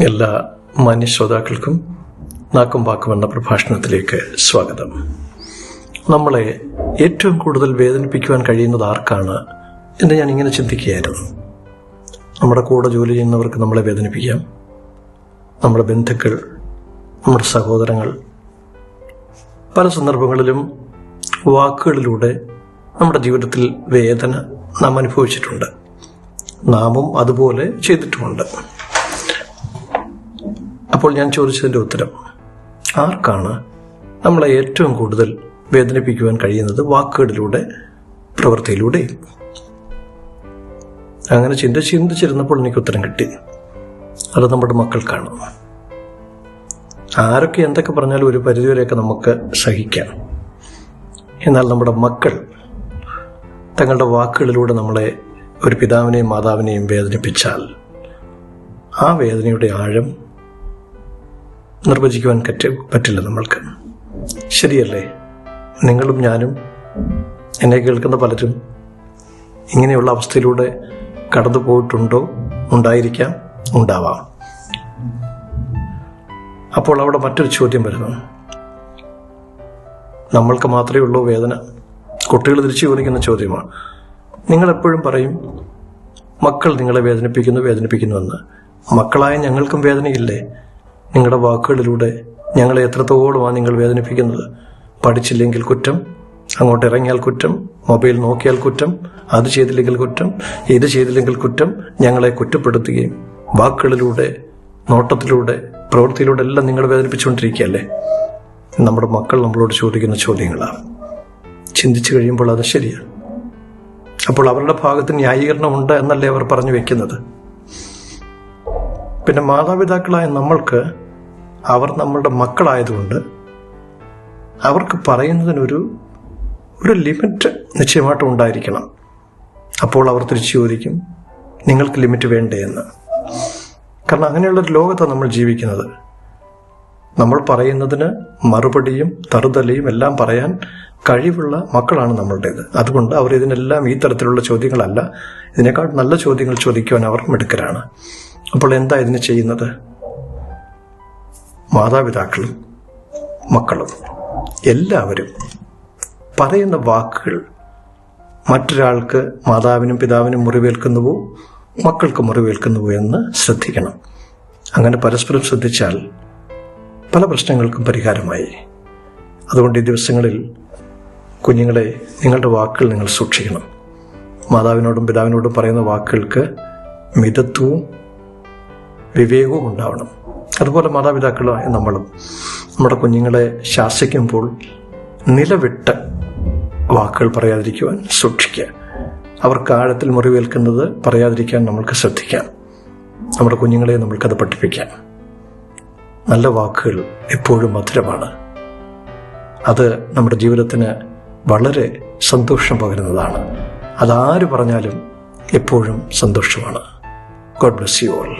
എല്ലാ മാന്യ ശ്രോതാക്കൾക്കും നാക്കും വാക്കും എന്ന പ്രഭാഷണത്തിലേക്ക് സ്വാഗതം. നമ്മളെ ഏറ്റവും കൂടുതൽ വേദനിപ്പിക്കുവാൻ കഴിയുന്നത് ആർക്കാണ് എന്ന് ഞാൻ ഇങ്ങനെ ചിന്തിക്കുകയായിരുന്നു. നമ്മുടെ കൂടെ ജോലി ചെയ്യുന്നവർക്ക് നമ്മളെ വേദനിപ്പിക്കാം. നമ്മുടെ ബന്ധുക്കൾ നമ്മുടെ സഹോദരങ്ങൾ പല സന്ദർഭങ്ങളിലും വാക്കുകളിലൂടെ നമ്മുടെ ജീവിതത്തിൽ വേദന നാം അനുഭവിച്ചിട്ടുണ്ട്. നാമും അതുപോലെ ചെയ്തിട്ടുമുണ്ട്. അപ്പോൾ ഞാൻ ചോദിച്ചതിന്റെ ഉത്തരം ആർക്കാണ് നമ്മളെ ഏറ്റവും കൂടുതൽ വേദനിപ്പിക്കുവാൻ കഴിയുന്നത് വാക്കുകളിലൂടെ പ്രവൃത്തിയിലൂടെ അങ്ങനെ ചിന്ത ചിന്തിച്ചിരുന്നപ്പോൾ എനിക്ക് ഉത്തരം കിട്ടി. അത് നമ്മുടെ മക്കൾക്കാണ്. ആരൊക്കെ എന്തൊക്കെ പറഞ്ഞാലും ഒരു പരിധിവരെയൊക്കെ നമുക്ക് സഹിക്കാം. എന്നാൽ നമ്മുടെ മക്കൾ തങ്ങളുടെ വാക്കുകളിലൂടെ നമ്മളെ ഒരു പിതാവിനെയും മാതാവിനെയും വേദനിപ്പിച്ചാൽ ആ വേദനയുടെ ആഴം നിർവചിക്കുവാൻ പറ്റ പറ്റില്ല നമ്മൾക്ക്. ശരിയല്ലേ? നിങ്ങളും ഞാനും എന്നെ കേൾക്കുന്ന പലരും ഇങ്ങനെയുള്ള അവസ്ഥയിലൂടെ കടന്നു പോയിട്ടുണ്ടോ? ഉണ്ടായിരിക്കാം ഉണ്ടാവാം. അപ്പോൾ അവിടെ മറ്റൊരു ചോദ്യം വരുന്നു. നമ്മൾക്ക് മാത്രമേ ഉള്ളൂ വേദന. കുട്ടികൾ തിരിച്ചു ചോദിക്കുന്ന ചോദ്യമാണ്. നിങ്ങൾ എപ്പോഴും പറയും മക്കൾ നിങ്ങളെ വേദനിപ്പിക്കുന്നു വേദനിപ്പിക്കുന്നുവെന്ന് മക്കളായ ഞങ്ങൾക്കും വേദനയില്ലേ? നിങ്ങളുടെ വാക്കുകളിലൂടെ ഞങ്ങളെ എത്രത്തോളമാണ് നിങ്ങൾ വേദനിപ്പിക്കുന്നത്? പഠിച്ചില്ലെങ്കിൽ കുറ്റം അങ്ങോട്ട് ഇറങ്ങിയാൽ കുറ്റം മൊബൈൽ നോക്കിയാൽ കുറ്റം അത് ചെയ്തില്ലെങ്കിൽ കുറ്റം ഇത് ചെയ്തില്ലെങ്കിൽ കുറ്റം ഞങ്ങളെ കുറ്റപ്പെടുത്തുകയും വാക്കുകളിലൂടെ നോട്ടത്തിലൂടെ പ്രവൃത്തിയിലൂടെ എല്ലാം നിങ്ങൾ വേദനിപ്പിച്ചുകൊണ്ടിരിക്കുകയല്ലേ? നമ്മുടെ മക്കൾ നമ്മളോട് ചോദിക്കുന്ന ചോദ്യങ്ങളാണ് ചിന്തിച്ചു കഴിയുമ്പോൾ അത് ശരിയാണ്. അപ്പോൾ അവരുടെ ഭാഗത്ത് ന്യായീകരണമുണ്ട് എന്നല്ലേ അവർ പറഞ്ഞു വെക്കുന്നത്? പിന്നെ മാതാപിതാക്കളായ നമ്മൾക്ക് അവർ നമ്മളുടെ മക്കളായതുകൊണ്ട് അവർക്ക് പറയുന്നതിനൊരു ഒരു ലിമിറ്റ് നിശ്ചയമായിട്ടും ഉണ്ടായിരിക്കണം. അപ്പോൾ അവർ തിരിച്ചു ചോദിക്കും നിങ്ങൾക്ക് ലിമിറ്റ് വേണ്ടേ? എന്ന്. കാരണം അങ്ങനെയുള്ളൊരു ലോകത്താണ് നമ്മൾ ജീവിക്കുന്നത്. നമ്മൾ പറയുന്നതിന് മറുപടിയും തറുതലയും എല്ലാം പറയാൻ കഴിവുള്ള മക്കളാണ് നമ്മളുടേത്. അതുകൊണ്ട് അവർ ഇതിനെല്ലാം ഈ തരത്തിലുള്ള ചോദ്യങ്ങളല്ല. ഇതിനേക്കാൾ നല്ല ചോദ്യങ്ങൾ ചോദിക്കുവാൻ അവർ മിടുക്കരാണ്. അപ്പോൾ എന്താ ഇതിന് ചെയ്യുന്നത്? മാതാപിതാക്കളും മക്കളും എല്ലാവരും പറയുന്ന വാക്കുകൾ മറ്റൊരാൾക്ക് മാതാവിനും പിതാവിനും മുറിവേൽക്കുന്നുവോ മക്കൾക്ക് മുറിവേൽക്കുന്നുവോ എന്ന് ശ്രദ്ധിക്കണം. അങ്ങനെ പരസ്പരം ശ്രദ്ധിച്ചാൽ പല പ്രശ്നങ്ങൾക്കും പരിഹാരമായി. അതുകൊണ്ട് ഈ ദിവസങ്ങളിൽ കുഞ്ഞുങ്ങളെ നിങ്ങളുടെ വാക്കുകൾ നിങ്ങൾ സൂക്ഷിക്കണം. മാതാവിനോടും പിതാവിനോടും പറയുന്ന വാക്കുകൾക്ക് മിതത്വവും വിവേകവും ഉണ്ടാവണം. അതുപോലെ മാതാപിതാക്കളായ നമ്മളും നമ്മുടെ കുഞ്ഞുങ്ങളെ ശാസിക്കുമ്പോൾ നിലവിട്ട് വാക്കുകൾ പറയാതിരിക്കുവാൻ സൂക്ഷിക്കുക. അവർക്ക് ആഴത്തിൽ മുറിവേൽക്കുന്നത് പറയാതിരിക്കാൻ നമ്മൾക്ക് ശ്രദ്ധിക്കാം. നമ്മുടെ കുഞ്ഞുങ്ങളെ നമ്മൾക്കത് പഠിപ്പിക്കാം. നല്ല വാക്കുകൾ എപ്പോഴും മധുരമാണ്. അത് നമ്മുടെ ജീവിതത്തിന് വളരെ സന്തോഷം പകരുന്നതാണ്. അതാര് പറഞ്ഞാലും എപ്പോഴും സന്തോഷമാണ്. God bless you all